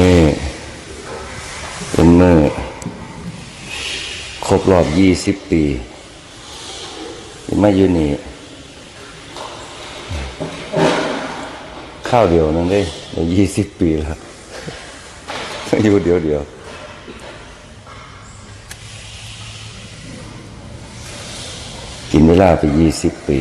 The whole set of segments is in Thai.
นี่เป็นเมื่อครบรอบยี่สิบปีมาอยู่นี่ข้าวเดียวนั่นได้ยี่สิบปีแล้วอยู่เดียวเดียวกินเวลาไปยี่สิบปี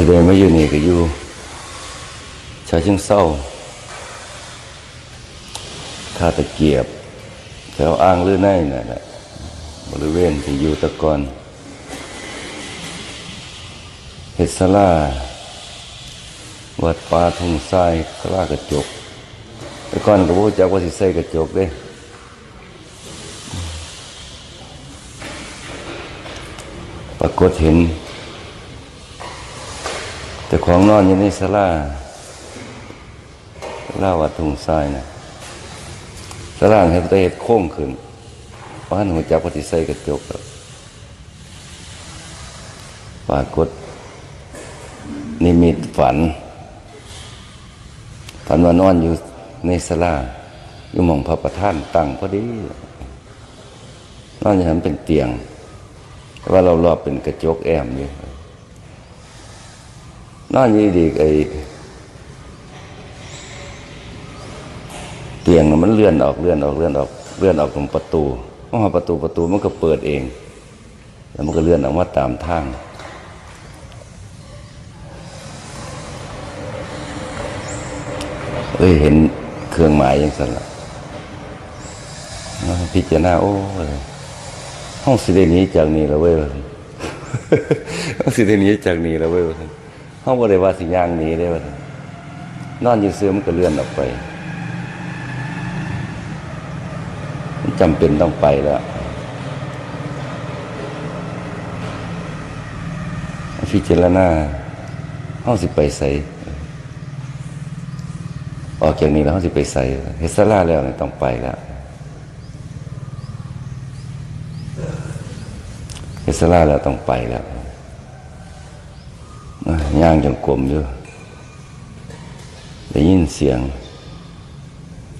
สิเดมาอยู่นี่ก็อยู่ชาเชิงเศร้าท่าตะเกียบ แถวอ่างลือในนั่นแหละบริเวณที่อยู่ตะกอนเฮดสลาวัดป่าทุ่งทรายสลากระจกต่ก่อนก็บ่รู้จักว่าสิใส่กระจกเด้ปรากฏเห็น แต่ของนอนอยู่ในศาลาศาลาวัดทุงทรายนะศาลาให้ประเทศโค้งขึ้นว่าหันหัวจักปฏิใส่กระจกแล้วปรากฏนิมิตฝัน ฝันว่านอนอยู่ในศาลาอยู่มองพระประธานตั้งพอดีนอนอย่างนั้นเป็นเตียง ว่าเรารอบเป็นกระจกแอมอยู่ นอนอยู่ดีไอ้เตียงมันเลื่อนออกเลื่อนออกเลื่อนออกเลื่อนออกตรงประตูเพราะว่าประตูประตูมันก็เปิดเอง แล้วมันก็เลื่อนออกมาตามทางเอ้ยเห็นเครื่องหมายย่างสั่นละพิจารณาโอ้ห้องสิได้หนี้จากนี้แล้วเว้ยห้องสิได้หนี้จากนี้แล้วเว้ย ห้องบริวาสิย่างหนี้ได้ว่านอนอยู่เสื้อมันก็เลื่อนออกไปมันจำเป็นต้องไปแล้วพิจารณาห้องสิไปใส่ออกจากนี้แล้วห้องสิไปใส่เฮสลาแล้วเนี่ยต้องไปแล้วเฮสลาแล้วต้องไปแล้วอะ ย่างจงกลมอยู่ได้ยินเสียง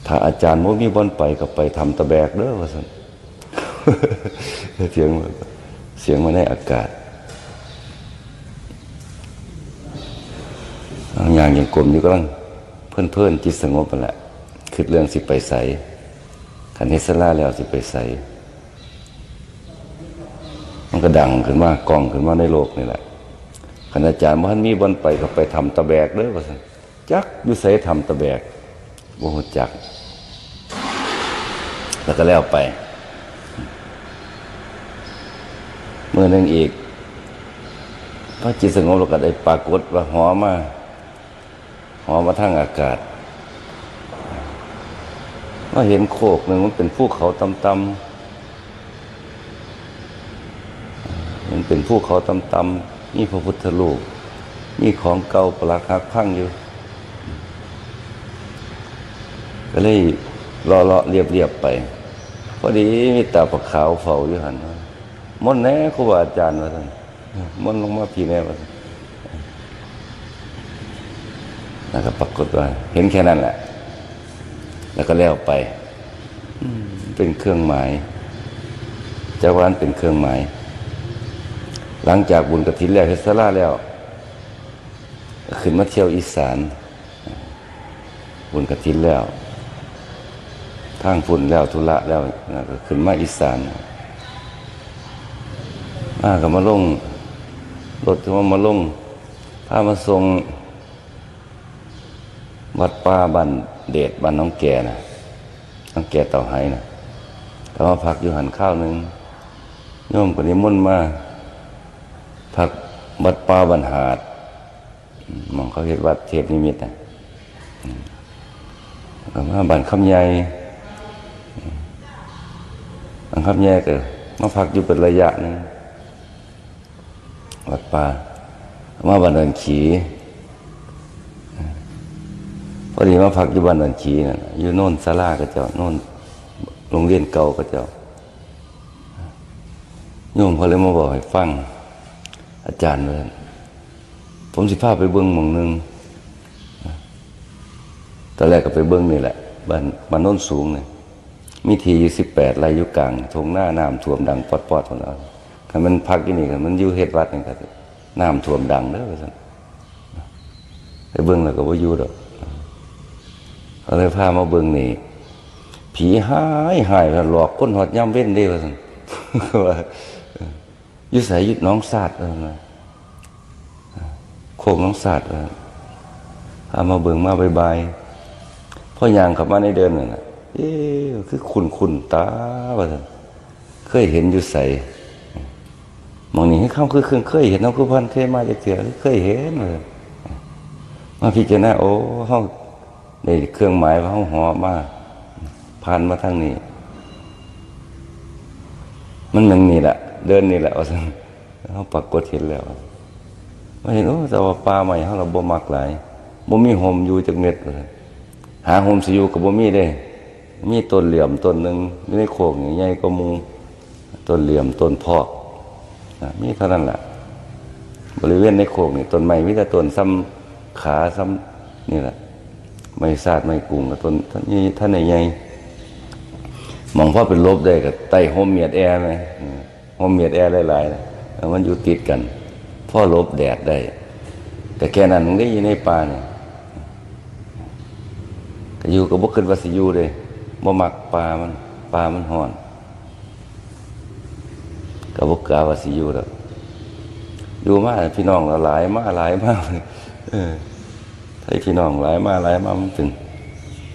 ถ้าอาจารย์โมมีบอนไปก็ไปทำตะแบกเด้อว่าสันเสียงมันเสียงมาในอากาศอย่างยังกลมอยู่กำลังเพื่อนเพื่อนจิตสงบไปแหละคิดเรื่องสิไปใสคันเฮสลาแล้วสิไปใสมันก็ดังขึ้นมากองขึ้นมาในโลกนี่แหละ คณาจารย์ว่าท่านมีบนไปก็ไปทำตะแบกเด้อว่าซั่นจักยู่ไสทำตะแบกบ่ฮู้จัก แล้วก็แล้วไป เมื่อนึงอีกพระจิตสงบแล้วก็ได้ปรากฏว่าหอมาหอมาทางอากาศว่าเห็นโคกหนึ่งมันเป็นภูเขาต่ำๆมันเป็นภูเขาต่ำๆ มีพระพุทธรูปมีของเก่าประหลักหักพังอยู่ ก็เลยรอเลาะเรียบเรียบไป พอดีมีตาปลาขาวเฝ้าอยู่หันมนแน่ครูบาอาจารย์ว่าท่านมนลงมาพี่แน่ว่าท่านแล้วก็ปรากฏว่า เห็นแค่นั้นแหละ แล้วก็แล้วไปเป็นเครื่องหมายเจ้าวันเป็นเครื่องหมาย หลังจากบุญกระถินแล้วเฮสลาแล้ว ขึ้นมาเที่ยวอีสาน บุญกระถินแล้วทางฝุ่นแล้วธุระแล้วนะก็ขึ้นมาอีสานมาก็มาลงรถที่ว่ามาลงพามาส่งวัดป่าบ้านเดชบ้านน้องแก่นะน้องแก่เต่าไห้นะก็มาพักอยู่หันข้าวหนึ่งโยมคนนี้มุ่นต์มา พักวัดป่าบันหาดมองเขาเห็นวัดเทพนิมิตนะอืมแล้วก็มาบ้านคำใหญ่บ้านคำใหญ่ก็มาพักอยู่เป็นระยะหนึงวัดป่ามาบ้านเดินขีพอดีมาพักอยู่บ้านเดินขีนะอยู่โน่นศาลาก็เจ้าโน่นโรงเรียนเก่าก็เจ้าโยมเขาเลยมาบอกให้ฟัง อาจารย์เลยผมสิพาไปเบิ้งมองหนึงตอนแรกก็ไปเบิ้งนี่แหละบ้านบ้านโน้นสูงเนี่ยมีทีอยู่สิบแปดไรยู่กลางทงหน้าน้ำท่วมดังปอดปอดของเราคันมันพักที่นี่กันมันอยู่เฮ็ดวัดนี่ก็น้ำท่วมดังเด้อว่าซั่นไปเบิ้งแล้วก็บ่อยู่ดอกเขาเลยพามาเบิ้งนี่ผีหายหายหลอกคนหอดย่ำเว้นเด้ว่าซั่นว่า ยุสายยุดน้องศาสตร์เออนะโคกน้องศาสตร์เออพามาเบิ่งมาบายบายพ่อยางขับมาในเดินน่ะนะเอ๊คือคุณคุณตาว่าซั่นเคยเห็นอยู่ใสมองนี่ให้เข้าคือเคยเคยเห็นน้องคือพันเคยมาจากเถื่อเคยเห็นเลยมาพิจารณาโอ้ห้องในเครื่องหมายว่าห้องหอมาผ่านมาทางนี้ มันยังนี่แหละ เดินนี่แหละว่าซั่นเขาปรากฏเห็นแล้วว่าเห็นโอ้แต่ว่าป่าใหม่เขาเราบ่มักหลายบ่มีห่มอยู่จักเม็ดว่าซั่นหาห่มสิอยู่กับบ่มีเด้ มีต้นเหลี่ยมต้นหนึ่งอยู่ในโคกใหญ่กว่าหมู่ต้นเหลี่ยมต้นพอกนะมีเท่านั้นแหละบริเวณในโคกนี่ต้นไม้มีแต่ต้นซ้ำขาซ้ำนี่แหละไม่ซาดไม่กุงกับต้นท่านนี้ท่านใหญ่มองพ่อเป็นลบได้กับไต้โฮมเมียดแอร์ไหม อืมโฮมเมียดแอร์หลายๆนะมันอยู่ติดกันพ่อลบแดดได้ แต่แค่นั้นมันได้ยินในป่าเนี่ยก็อยู่กับบุคคลวาสิยูเลยบ่มักป่ามันป่ามันห่อนกับบุกกาวาสิยูแล้วอยู่มาพี่น้องเราหลายมาหลายมากเลยเออให้พี่น้องหลายมาหลายมามันถึง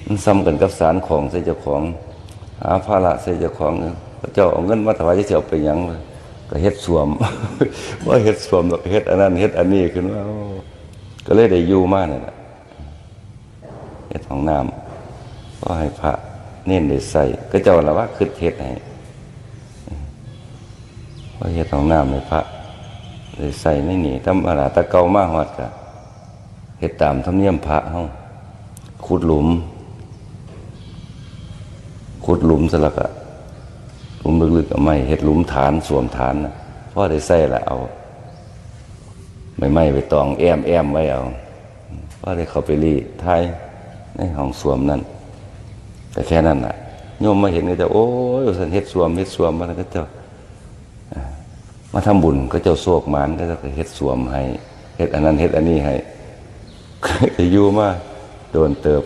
มันซ้ำกันกับสารของใส่เจ้าของ หาภาระใส่เจ้าของ เจ้าเอาเงินมาถวายจะเสียเอาไปยังก็เฮ็ดสวมว่าเฮ็ดสวมแล้วก็เฮ็ดอันนั้นเฮ็ดอันนี้ขึ้นว่าก็เลยได้อยู่มากนั่นแหละเฮ็ดของน้ำก็ให้พระเน้นได้ใส่ก็เจ้าละว่าคือเฮ็ดให้เพราเฮ็ดของน้ำในพระได้ใส่ในนี่ธรรมาตะเกามาฮอดก็เฮ็ดตามธรรมเนียมพระเฮาขุดหลุมขุดหลุมสลักอะ ลุมลึกๆก็ไม่เฮ็ดหลุมฐานสวมฐานนะพ่อได้ใส่ละเอา ไม่ไม่ไปตองแอมแอมไว้เอาพ่อได้เข้าไปรีทายในห้องสวมนั่นแต่แค่นั้นน่ะโยมมาเห็นก็จะโอ้ยสันเฮ็ดสวมเฮ็ดสวมมาแล้วก็เจ้ามาทำบุญก็เจ้าโศกหมานก็จะเฮ็ดสวมให้เฮ็ดอันนั้นเฮ็ดอันนี้ให้จะอยู่มาโดนเติบ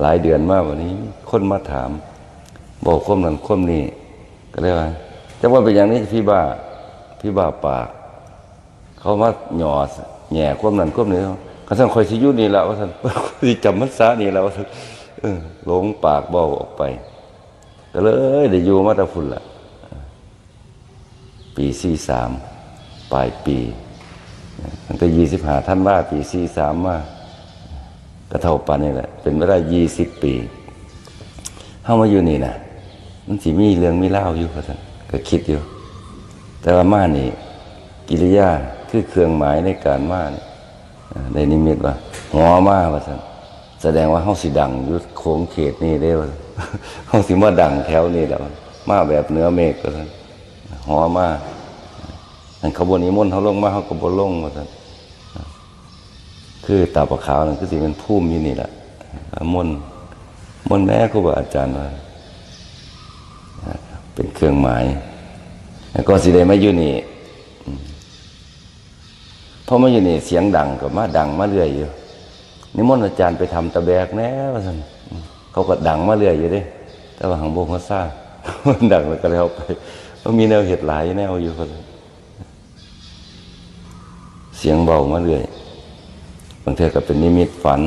หลายเดือนมากวันนี้ คนมาถาม บอกคมนั้นคมนี้ ก็เลยว่าจะว่าเป็นอย่างนี้พี่บ้าพี่บ้าปาก เขามาหยอดแหย่คมนั้นคมนี้เขาสั่งคอยสิยุนี่แหละว่าสั่นสิจำมันซานี่แหละว่าสั่นหลงปากเบาออกไป ก็เลยได้อยู่มาตะพุ่นละปีสี่สามปลายปีมันก็ยี่สิบห้าท่านว่าปีสี่สามมาก็เท่าปันนี่แหละ เป็นเวลายี่สิบปีเข้ามาอยู่นี่นะ มันสิมีเรื่องมีเล่าอยู่พะท่านก็คิดอยู่ แต่ว่ามานี่ กิริยาคือเครื่องหมายในการมานี่อ่าในนิมิตว่าหอมาว่าท่านแสดงว่าเฮาสิดังอยู่โค้งเขตนี่ได้ว่าเฮาสิมาดังแถวนี้แหล้วมาแบบเหนื้อเมฆว่าท่านหอมาอันขบวนนิมนต์เขาลงมาเขาก็บ่ลงว่าท่านคือตาประขาวนั่นคือสิเป็นภูมิอยู่นี่แหละมนต์มนต์แม่ครูบาอาจารย์ว่า เป็นเครื่องหมายแล้วก็สิได้มาอยู่นี่พอมาอยู่นี่เสียงดังก็มาดังมาเรื่อยอยู่นิมนต์อาจารย์ไปทำตะแบกแน่ว่าซั่นเขาก็ดังมาเรื่อยอยู่ด้แต่ว่าหังโบกเขาซ่ามันดังแล้วก็แล้วไปมันมีแนวเหตุหลายแนวอยู่คนเสียงเบามาเรื่อยบางเทีก็เป็นนิมิตฝัน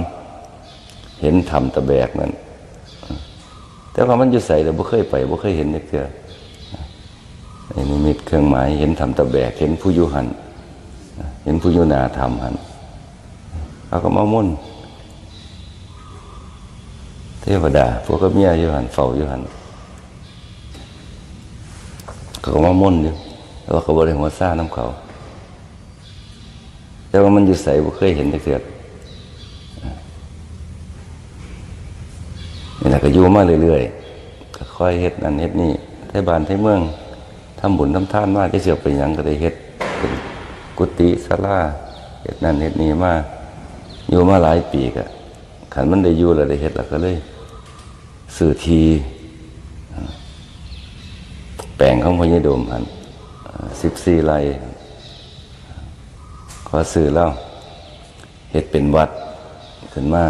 เห็นทำตะแบกนั่น แต่ว่ามันอยู่ใส่แต่บ่เคยไปบ่เคยเห็นนี่เกือไอ้นิมิตเครื่องหมายเห็นทำตะแบก เห็นผู้ยู่หันเห็นผู้ยู่หนาทำหันเขาก็มามุ่นเทวดาพวกก็เมียอยู่หันเฝ้ายู่หันเขาก็มามุ่นอยู่แต่ว่าเขาบ่ได้หัวซ่าน้ำเขา แต่ว่ามันอยู่ใส่บ่เคยเห็นนี่เกือน ก็อยู่มาเรื่อยๆก็ค่อยเฮ็ดนั่นเฮ็ดนี่ไทบ้านไทเมืองทำบุญทำทานมาจะเสียไปหยังก็ได้เฮ็ดเป็นกุฏิศาลาเฮ็ดนั่นเฮ็ดนี่มาอยู่มาหลายปีกะขันมันได้อยู่แล้วได้เฮ็ดแล้วก็เลยสื่อทีแปลงของพญโดมอันสิบสี่ไร่ขอสื่อแล้วเฮ็ดเป็นวัดขึ้นมา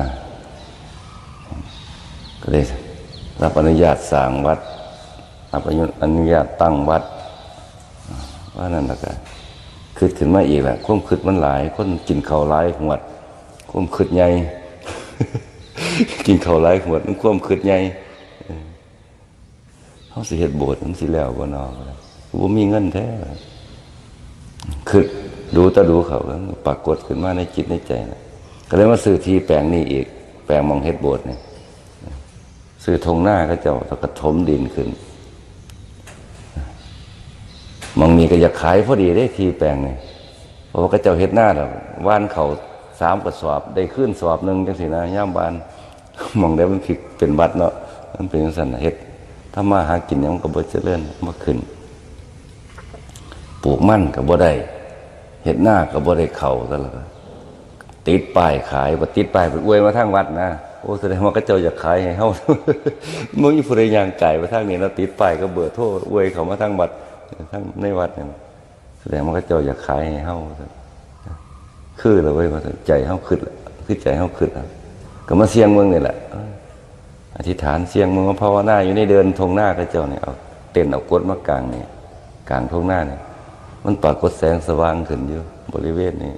ก็เลยรับอนุญาตสร้างวัดรับอนุญาตตั้งวัด ว่านั่นแหล้วก็คืดขึ้นมาอีกแหละความคืดมันหลาย คนกินข้าวหลายหวดความคืดใหญ่กินข้าวหลายหวดมันความคืดใหญ่เออเขาสิเฮ็ดโบสถ์มันสิแล้วบ่นอบ่ามีเงินแท้คือดูตะดูเขาก็ปรากฏขึ้นมาในจิตในใจนะก็เลยมาซื้อที่แปลงนี้อีก แปลงมองเฮ็ดโบสถ์เนี่ย ซื้อธงหน้าก็เจ้าตะกระถมดินขึ้นมองมีก็อยากขายพอดีได้ทีแปลงเนี่ยเพราะว่าก็เจ้าเฮ็ดหน้าดอกว่านเขาสามกระสอบ ได้ขึ้นสอบหนึ่งจังสินะย่ามบานมองได้มันผิดเป็นวัดเนาะมันเป็นสันเฮ็ด ถ้ามาหากินเนี่ยมันก็บ่เจริญมาขึ้นปลูกมั่นก็บ่ได้เฮ็ดหน้าก็บ่ได้เข่าซะแล้วติดป้ายขายบ่ติดป้ายไปอวยมาทางวัดนะ อ้แสดงว่าก็เจ้าอยากขายให้เฮามึงอยู่ผู้ใดย่างไก่มาทางนี้แล้วติดป้ายก็เบอร์โทรอวยเขามาทางวัดทางในวัดนี่แสดงว่าก็เจ้าอยากขายให้เฮาคือแล้วเว้ยว่าใจเฮาขึ้นละคือใจเฮาขึ้นละก็มาเสียงเมืองนี่แหละอธิษฐานเสียงเมืองมาภาวนาอยู่ในเดินทงหน้าก็เจ้าเนี่ยเอาเต้นเอากดมากลางนี่ยกลางทงหน้าเนี่ยมันปรากฏแสงสว่างขึ้นอยู่บริเวณนี้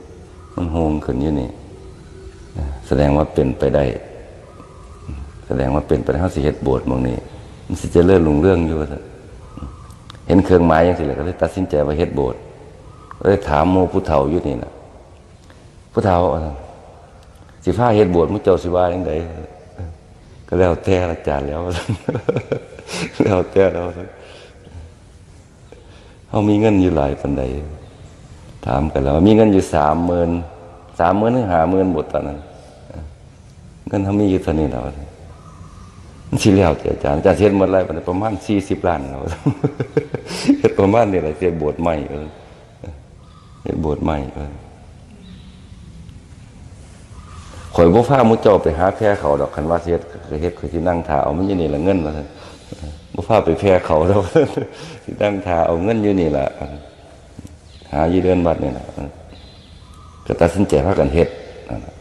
มันโฮงขึ้นอยู่นี่แสดงว่าเป็นไปได้ แสดงว่าเป็นไปได้าสิเฮ็ดโบสถ์มองนี้ มันสิเจะเลื่อนลุงเรื่องอยู่ว่าเห็นเครื่องหมายย่างสิเลยก็เลยตัดสินใจว่าเฮ็ดโบสถ์ก็เลยถามโมผู้เฒ่าอยู่นี่นะผู้เฒ่าสิพาเฮ็ดโบสถ์มุเจ้าสิว่าจังไดก็แล้วแต่อาจารย์แล้วแล้วแต่แล้วว่าซั่นเขามีเงินอยู่หลายปันใดถามกันแล้ว มีเงินอยู่สามหมื่นสามหมื่นถึงหาหมื่นบทตอนนั้นเงินเขามีอยู่เท่านี้แล้ว มันสิแล้วแต่อาจารย์อาจารย์เทศหมดไรประมาณสี่สิบล้านแล้วเฮ็ดประมาณนี้แหละเสียโบสถ์ใหม่เออเฮ็ดโบสถ์ใหม่เออข่อยบ่พามุเจ้าไปหาแพร่เขาดอกคันว่าเฮ็ดเฮ็ดข่อยสินั่งท่าเอามันอยู่นี่ละเงินว่าซั่นบ่พาไปแพร่เขาดอกสินั่งท่าเอาเงินอยู่นี่ล่ะหาอยู่เดือนวัดนี่นะก็ตัดสินใจพากันเฮ็ดนั่นน่ะ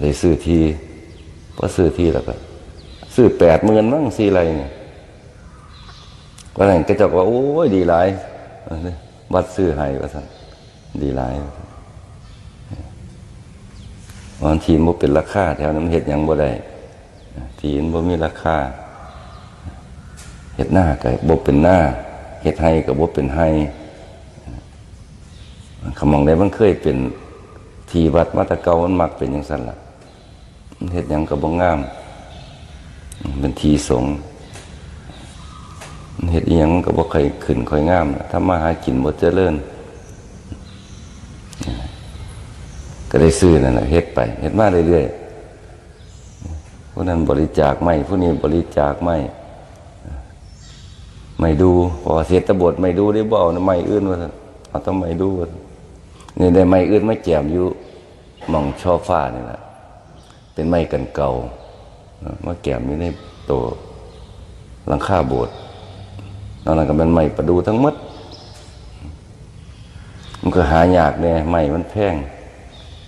เลยซื้อที่พอซื้อที่แล้วก็ ซื้อแปดหมื่นมั้งสี่ไรเนี่ยก็นั่นก็เจะว่า โอ้ยดีหลายวัดซื้อให้ว่าสันดีหลายวันทีมันเป็นราคาแถวนั้นเฮ็ดยังบ่ได้ทีนบ่มีราคาเฮ็ดหน้าก็บ่เป็นหน้าเฮ็ดให้ก็บ่เป็นให้ขมองได้มันเคยเป็นทีวัดมาตะเกามันมักเป็นอย่างสั้นละเห็ดยังกับบ่งาม เป็นทีสงเห็ดอหยังกับบ่เคยขึ้นค่อยงามถ้ามาหากินบ่เจริญก็ได้ซื้อนั่นแหละเฮ็ดไปเฮ็ดมาเรื่อยๆผู้นั้นบริจาคไม่ผู้นี้บริจาคไม่ไม่ดูพอเสียตบทไม่ดูได้บ่เอานะไม่อื่นว่าเอาต้องไม่ดูว่าซั่นนี่ได้ไม้อื่นไม้แจมอยู่มองช่อฟ้านี่แหละเป็นไม้กันเก่า มาแกมอยู่ในตัวหลังคาโบสถ์นอกนั้นก็เป็นไม้ประดูทั้งหมดมันก็หายากเนี่ยไม้มันแพง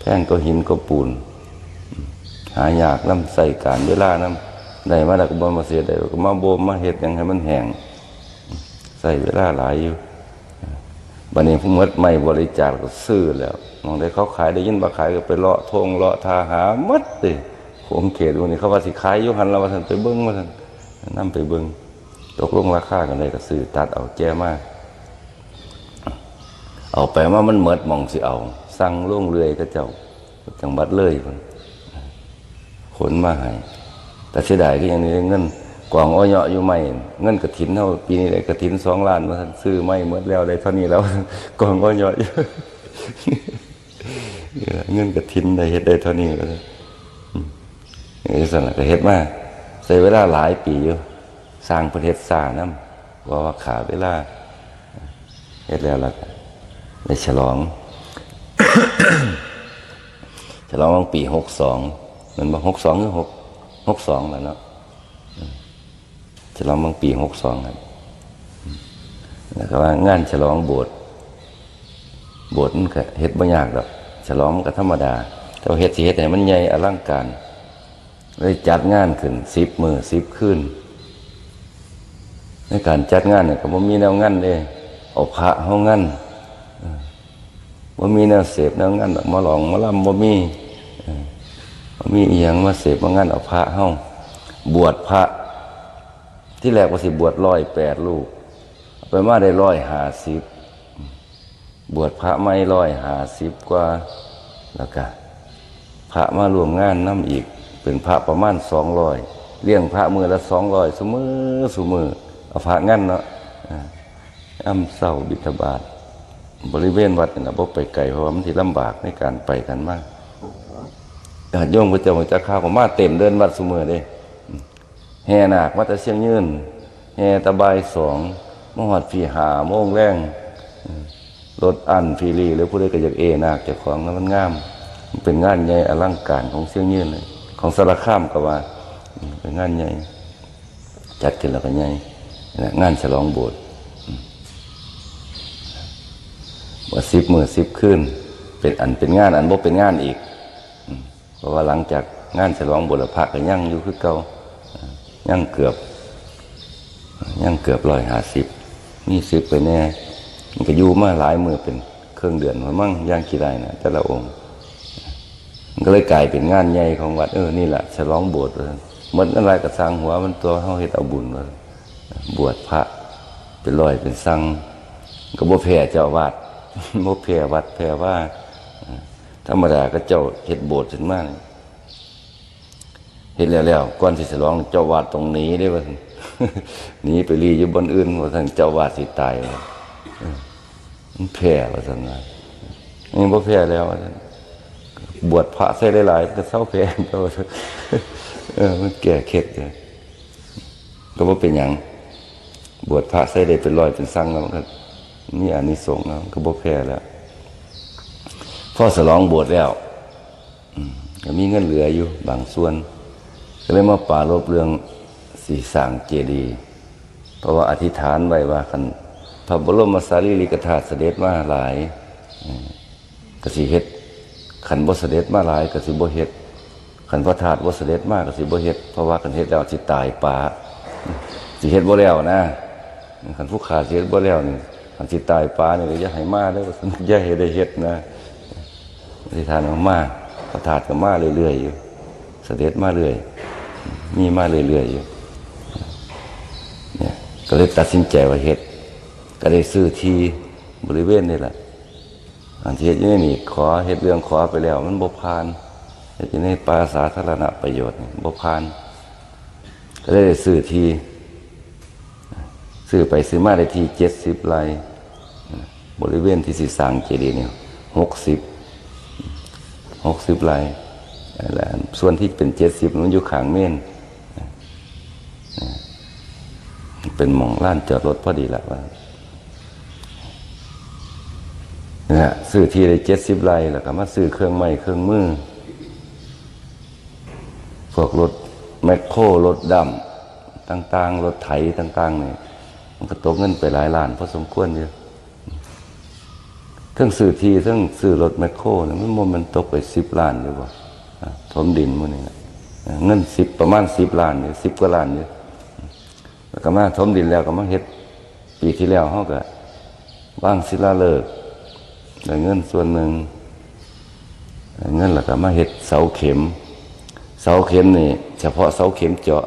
แพงก็หินก็ปูน หายากน้ำใส่การเวลาน้ำได้มาแล้วก็บมาเสียได้ก็มาโบมมาเห็ดยังให้มันแห้งใส่เวลาหลายอยู่บันนี้ผู้มดไม่บริจาคก็ซื้อแล้ว มองได้เขาขายได้ยินบ่ขายก็ไปเลาะทงเลาะทาหามัดเลย ผมเขตวันนี้เขาว่าสิขายยุหันเราว่าท่านไปเบิ้งว่าท่านนั่ไปเบิ้งตกลงราคากันเลยก็ซื้อตัดเอาแจ้มาเอาไปว่ามันเมิดมองสิเอา สั่งล่วงเรือยก็เจ้าจังบัดเลยพุ่นขนมาให้แต่เสียดายก็ยังนี้เงินกวางอ้อยเยาะอยู่ไม่เงินกระถินเท่าปีนี้เลยกระถินสองล้านมาท่านซื้อไม่เมื่อแล้วได้เท่านี้แล้วกวางอ้อยเยาะอยู่เงินกระถินได้เฮ็ดได้เท่านี้แล้ว นี่สั่นก็เฮ็ดมาใช้เวลาหลายปีอยู่สร้างประเทศสางน้ำว่าว่าขาเวลาเฮ็ดแล้วล่ะได้ฉลอง ฉลองปีหกสองมันบอกหกสองหรือหกหกสองแล้วเนาะฉลองวันปีหกสองครับแล้วก็ว่างานฉลองโบสถ์โบสถ์มันก็เฮ็ดบ่ยากดอก ฉลองมันก็ธรรมดาแต่ว่าเฮ็ดสิเฮ็ดให้มันใหญ่อลังการ เลยจัดงานขึ้นสิบมือสิบคืนในการจัดงานเนี่ยก็บ่มีแนวงานเลยเอาพระเฮางานว่มีแนวเสพแนวงั้นดอกมาหลองมาล่ำบ่มีบ่มีเอียงมาเสพมางั้นเอาพระเฮาบวชพระ ที่แรกว่าสิบวชร้อยแปดลูกไปมาได้ร้อยห้าสิบบวชพระไม่ร้อยห้าสิบกว่าแล้วก็พระมารวมงานน้ำอีก เป็นพระประมาณสองร้อยเลี้ยงพระมือละสองร้อยสมือสมือเอาพระงั้นเนาะอ่าเศร้าบิณฑบาตบริเวณวัดนี่นะบ่ไปไกลเพราะว่ามันสิลำบากในการไปกันมากญาติโยมพระเจ้าพระข้าวก็มาเต็มเดินวัดสมือเด้แห่นาคมาแต่เชียงยืนแห่ตะบายสองมหอดฟีหาโมงแรงรถอันฟีรีหรือผู้ใดก็อยากเอหนาคเจ้าของแล้วมันงาม มันเป็นงานใหญ่อลังการของเชียงยืนเลย ของสารคามก็ว่าเป็นงานใหญ่ จัดขึ้นแล้วก็ใหญ่งานฉลองโบสถ์ว่าสิบมือสิบขึ้น เป็นอันเป็นงานอันบ่เป็นงานอีก เพราะว่าหลังจากงานฉลองบุรพะก็ยั่งอยู่คือเก่ายั่งเกือบ ยั่งเกือบร้อยห้าสิบมีสิบไปแน่ มันก็อยู่มาหลายมือเป็นเครื่องเดือนมามั่งย่างกี่ได้นะแต่ละองค์ ก็เลยกลายเป็นงานใหญ่ของวัดเออนี่แหละฉลองบว่าซั่นหมันอะไรก็สร้างหัวมันตัวเฮาเฮ็ดเอาบุญว่าบวชพระเป็นรอยเป็นสั่งก็บ่แพ้เจ้าวาดบ่แพ้วัดแพ้ว่าเอ่อธรรมดาก็เจ้าเฮ็ดโบสถ์ขึ้นมาเฮ็ดแล้วแล้วก่อนสิฉลองเจ้าวาดตรงนี้ได้ว่าหนีไปรีอยู่บนอื่นว่าซั่นเจ้าวาดสิตายมันแพ้ว่าซั่นว่านี่บ่แพ้แล้วว่าซั่น บวชพระใส่หลายๆก็เศร้าแพงก็ว่เออ มันแก่เข็ดเลยก็ว่าเป็นอย่างบวชพระใส่ได้เป็นร้อยเป็นสั่งแล้วมันก็มีอานิสงส์แล้วก็บ่แพ้แล้วพ่อสลองบวชแล้วมก็มีเงินเหลืออยู่บางส่วน ก็เลยมาป่ารบเรื่องสีสางเจดีเพราะว่าอธิษฐานไว้ว่าคันพระบรมสารีริกธาตุเสด็จมาหลายกสิเฮ็ด ขันบ่เสด็จมาหลายก็สิบ่เฮ็ดขันพระธาตุบ่เสด็จมากก็สิบ่เฮ็ดเพราะว่าคันเฮ็ดแล้วสิตายป่าสิเฮ็ดบ่แล้วนะขันผู้ขาสิเฮ็ดบ่แล้วนี่ขันสิตายป่านี่ก็อย่าให้มาเด้อว่าซั่นอย่าให้ได้เฮ็ดนะอธิษฐานมาพระธาตุก็มาเรื่อยๆอยู่ เสด็จมาเรื่อยมีมาเรื่อยๆอยู่เนี่ยก็เลยตัดสินใจว่าเฮ็ดก็ได้ซื้อที่บริเวณนี่แหละ อันที่เฮ็ดอยู่นี่ขอเฮ็ดเรื่องขอไปแล้ว มันบ่ผ่านเฮ็ดอยู่ในป่าสาธารณประโยชน์บ่ผ่าน ก็ได้ซื้อที่ซื้อไปซื้อมาได้ที่เจ็ดสิบไร่บริเวณที่สิสางเจดีย์เนี่ยหกสิบหกสิบไร่แล้วส่วนที่เป็นเจ็ดสิบมันอยู่ขางเม่นเป็นหมองล้านจอดรถพอดีแหละว่า นี่ยซื้อที่ได้เจ็ดสิบไร่แล้วก็มาซื้อเครื่องไม้เครื่องมือพวกรถแมคโครรถดำต่าง ๆ รถไถต่างๆเนี่ยมันก็ตกเงินไปหลายล้านพอสมควรอยู่ทั้งซื้อที่ทั้งซื้อรถแมคโครเนี่ยมันมันมันตกไปสิบล้านอยู่บ่อะถมดินมันนี่นะเงินสิบประมาณสิบล้านอยู่สิบกว่าล้านอยู่แล้วก็มาถมดินแล้วก็มาเฮ็ดปีที่แล้วเขาก็ว่างศิลาฤก เงินส่วนหนึ่งเงินแล้วก็มาเห็ดเสาเข็ม เสาเข็มนี่ เฉพาะเสาเข็มเจาะ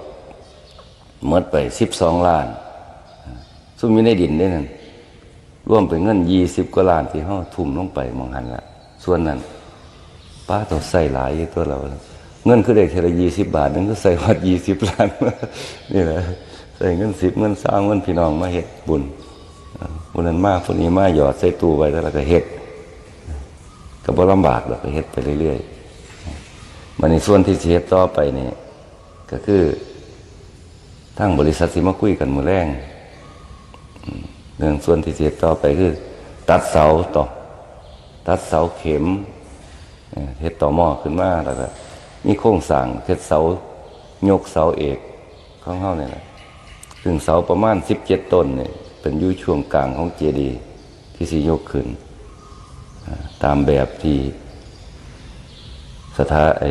หมดไปสิบสองล้านซุ่มมีในดินได้นั่นร่วมเป็นเงินยี่สิบกว่าล้านที่เขาทุ่มลงไปมองหันละส่วนนั้นป้าต้องใส่หลายตัวเราเงินคือเด็กเทละยี่สิบบาทนึงก็ใส่วัดยี่สิบล้านนี่แหละใส่เงินสิบเงินสามเงินพี่น้องมาเห็ดบุญบุญนั้นมากพวกนี้มาหยอดใส่ตู้ไว้แล้วก็เฮ็ด ก็บ่ลำบากเราก็เฮ็ดไปเรื่อยๆมันในส่วนที่เฮ็ดต่อไปนี่ก็คือทั้งบริษัทสิมาคุยกันมือแรงเรื่องส่วนที่เฮ็ดต่อไปคือ ตัดเสาต่อ ตัดเสาเข็มเฮ็ดต่อหม้อขึ้นมาแล้วก็มีโครงสร้างเฮ็ดเสายกเสาเอกของเฮาเนี่ยแหละซึ่งเสาประมาณ17ต้นเนี่ยเป็นอยู่ช่วงกลางของเจดีย์ที่สิยกขึ้น ตามแบบที่สถาไอ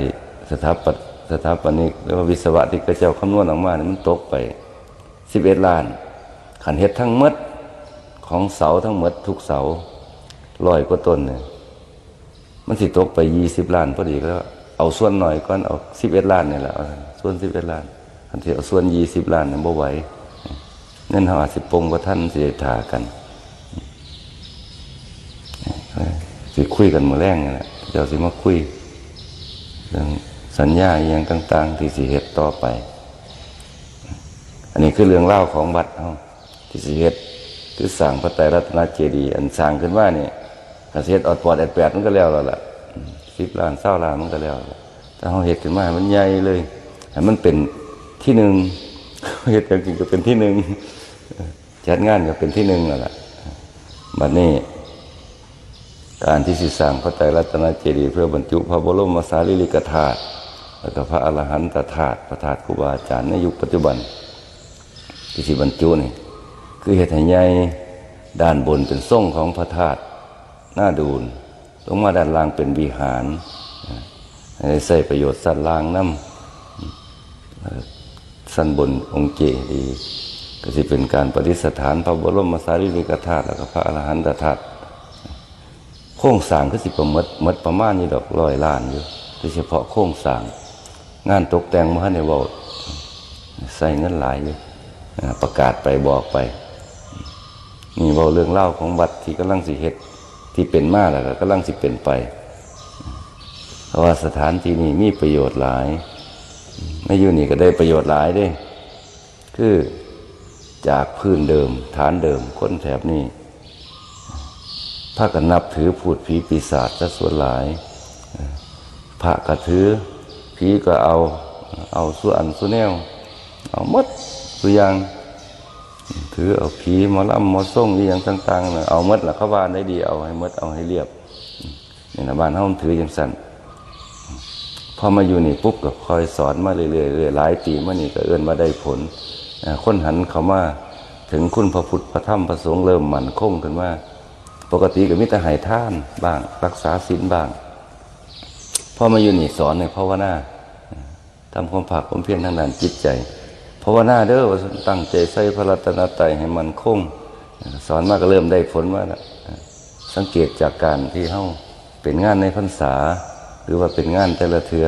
สถาปัตสถาปนิกหรือว่าวิศวะที่กระเจ้าคำนวณออกมาเนี่ยมันตกไปสิบเอ็ดล้านขันเฮ็ดทั้งมดของเสาทั้งหมดทุกเสาร้อยกว่าต้นเนี่ยมันสิตกไปยี่สิบล้านพอดีแล้วเอาส่วนหน่อยก่อนเอาสิบเอ็ดล้านเนี่ยแหละส่วนสิบเอ็ดล้านขันที่เอาส่วนยี่สิบล้านเนี่ยบ่ไหวเงินเขาอาจสิปงกว่าท่านเสิได้ถากัน สิคุยกันมือแรงนี่แหละเดี๋ยวสิมาคุยเรื่องสัญญาอย่างต่าง ๆ ที่สิเฮ็ดต่อไป อันนี้คือเรื่องเล่าของวัดเฮาที่สิเฮ็ดคือสร้างพระไตรรัตนเจดีย์อันสร้างขึ้นมาเนี่ยถ้าสิเฮ็ดออดปอดแอดแปดมันก็แล้วแล้วล่ะสิบล้านเศร้าล้านมันก็แล้วแต่เฮาเฮ็ดขึ้นมามันใหญ่เลยมันเป็นที่หนึ่งเฮ็ดจริงๆก็เป็นที่หนึ่งจัดงานก็เป็นที่หนึ่งแล้วล่ะบัดนี้ การที่สิสร้างพระไตรรัตนเจดีย์เพื่อบรรจุพระบรมสารีริกธาตุแล้วก็พระอรหันตธาตุพระธาตุครูบาอาจารย์ในยุคปัจจุบันที่สิบรรจุนี่คือเหตุให้ใหญ่ด้านบนเป็นทรงของพระธาตุหน้าดูนลงมาด้านล่างเป็นวิหารใใส่ประโยชน์สั้นล่างน้ำสั้นบนองค์เจดีย์ก็สิเป็นการปฏิสถานพระบรมสารีริกธาตุแล้วก็พระอรหันตธาตุ โครงสร้างก็สิประมดมดประมาณนี้ดอกร้อยล้านอยู่โดยเฉพาะโครงสร้างงานตกแต่งมาในว่าใส่เงินหลายอยู่อ่าประกาศไปบอกไปนี่เว้าเรื่องเล่าของวัดที่กำลังสิเฮ็ดที่เป็นมาแล้วก็กำลังสิเป็นไป เพราะว่าสถานที่นี้มีประโยชน์หลายไม่อยู่นี่ก็ได้ประโยชน์หลายเด้ คือจากพื้นเดิม ฐานเดิมคนแถบนี้ พระกันนับถือพูดผีปีศาจซะส่วนหลาย พระก็ถือผีก็เอา เอาส่วนส่วนแนว เอามดตัวอย่างถือเอาผีมาล่ำมาส่งอีอย่างต่างๆเอามดละเขาบ้านได้ดีเอาให้มดเอาให้เรียบนี่นะบ้านเฮาถือจังสั่นพอมาอยู่นี่ปุ๊บก็คอยสอนมาเรื่อยๆเรื่อยหลายปีมานี่ก็เอื้อนมาได้ผลอ่าคนหันเขามาถึงคุณพระพุทธพระธรรมพระสงฆ์เริ่มหมั่นคงขึ้นว่า ปกติก็มีแต่ใหายท่านบ้าง รักษาศีลบ้างพอมาอยู่นี่สอนในภาวนาทำความภาคความเพียรทางด้านจิตใจภาวนาเด้อว่าตั้งใจใส่พระรัตนตรัยให้มันคง สอนมากก็เริ่มได้ผลมาแล้วสังเกตจากการที่เฮาเป็นงานในพรรษา หรือว่าเป็นงานแต่ละเทือ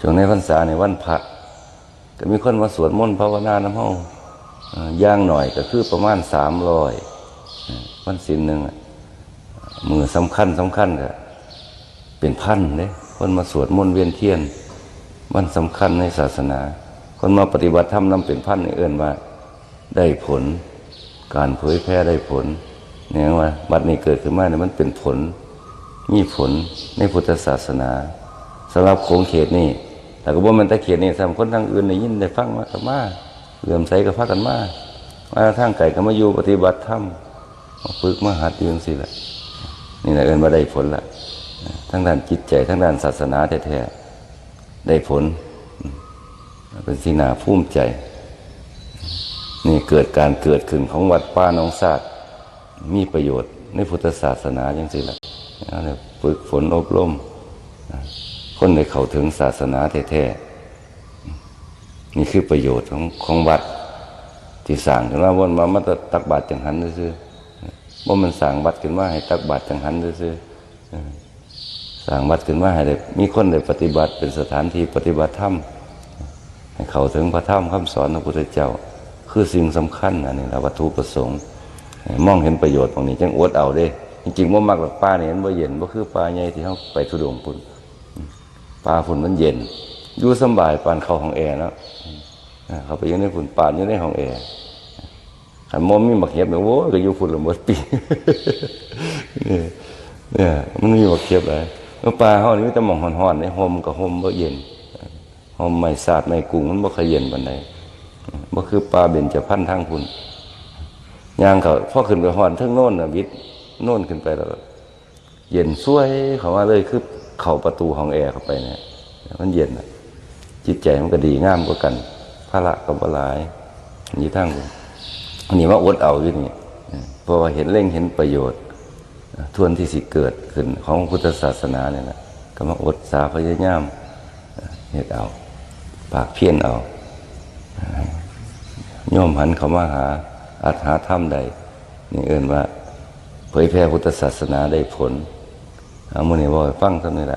ช่วงในพรรษาในวันพระก็มีคนมาสวดมนต์ภาวนาน้ำเฮาเอ่อย่างหน่อยก็คือประมาณสามร้อยวันศีลหนึ่งอะ มือสำคัญสำคัญก็เป็นพันเลยคนมาสวดมนต์เวียนเทียนวันสำคัญในศาสนา คนมาปฏิบัติธรรมนำเป็นพันในเอื่นว่า ได้ผล การเผยแพร่ได้ผลเนี่ยว่าบัดนี้เกิดขึ้นมาเนี่ยมันเป็นผล มีผลในพุทธศาสนาสำหรับโขงเขตนี่แต่ก็บ่แมันต่เขตนี่สำคนทางอื่นได้ยินได้ฟังมากับมาเลื่อมใสกับพากันมามาทางไก่ก็มาอยู่ปฏิบัติธรรมมาฝึกมาหัดยืนสิละ นี่แหละเอินมาได้ผลละทั้งด้านจิตใจทั้งด้านศาสนาแท้ๆได้ผล เป็นสินาภูมิใจ นี่เกิดการเกิดขึ้นของวัดป้านองศาสตร์มีประโยชน์ในพุทธศาสนาอย่างสิละเอาเลยฝึกฝนอบรมคนได้เข้าถึงศาสนาแท้ๆนี่คือประโยชน์ของของวัดที่สั่งขึ้นมาวนมามาตตักบาตรจังหันซื่อ ว่ามันสั่งวัดขึ้นมาให้ตักบาตรจังหันซื่อๆเออสั่งวัดขึ้นมาให้ได้มีคนได้ปฏิบัติเป็นสถานที่ปฏิบัติธรรมให้เข้าถึงพระธรรมคำสอนของพระพุทธเจ้า คือสิ่งสำคัญอันนี้แหละวัตถุประสงค์มองเห็นประโยชน์ตรงนี้จังอวดเอาเด้ จริงๆว่ามักแบบป้าเนี่ยมันบ่เย็นบ่คือปลาใหญ่ที่เขาไปทุดงพุ่นปลาฝุ่นมันเย็นอยู่สบายปานเข้าของแอร์เนาะเขาไปยู่ในฝุ่นป่านยู่ในห้องแอร์ ขันมอมมีบักเห็บเนี่ยโว้ยก็อยู่ฝุ่นละหมดปีเนี่ยเนี่ยมันมีบักเห็บเลยเมื่อปลาเขานี่มีแต่หมองห่อนๆในห่มกับห่มบ่เย็นห่มไม่สาดไม่กุ้งมันบ่เคยเย็นปานใดบ่คือปลาเบญจพรรณทางพุ่นยางเขาพ่อขึ้นไปห่อนทั้งโน่นนะวิทย์โน่นขึ้นไปแล้วเย็นสวยเขามาเลยคือเข้าประตูห้องแอร์เข้าไปเนี่ยมันเย็นอะจิตใจมันก็ดีงามกว่ากันพระกับบหลายนนี้ทั้งผม อันนี้ว่าอดเอาอยู่นี่เพราะว่าเห็นเร่งเห็นประโยชน์ทวนที่สิเกิดขึ้นของพุทธศาสนาเนี่ยนะก็มาอดสาพยายามเฮ็ดเอา ปากเพี้ยนเอาโยมหันเขามาหาอัตหาถ้ำใดนี่เอื่นว่า เผยแพร่พุทธศาสนาได้ผลเอามือนี้บอกให้ฟังเท่านี้แหละ